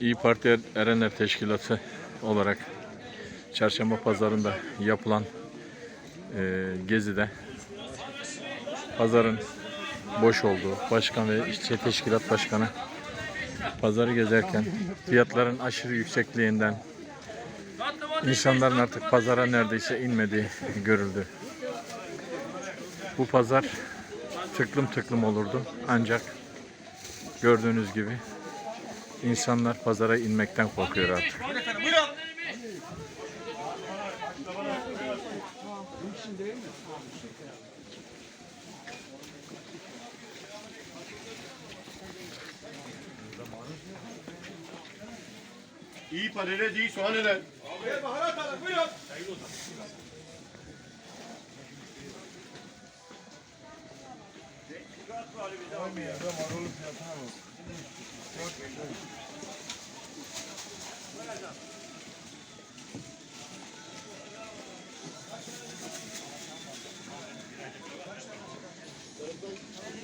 İyi Parti Erenler Teşkilatı olarak Çarşamba Pazarı'nda yapılan e, gezide pazarın boş olduğu, başkan ve işçi teşkilat başkanı pazarı gezerken fiyatların aşırı yüksekliğinden insanların artık pazara neredeyse inmediği görüldü. Bu pazar tıklım tıklım olurdu ancak gördüğünüz gibi insanlar pazara inmekten korkuyor artık. İyi paralel değil soğan neler? Buyurun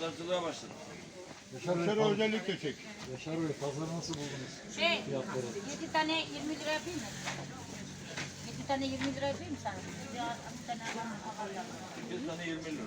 Pazarcılığa başladım. Dışarı özellikle çek. Şey, 7 tane 20 lira yapayım mı? 7 tane 20 lira yapayım mı sana? Bir tane alalım. Bir tane 20 lira.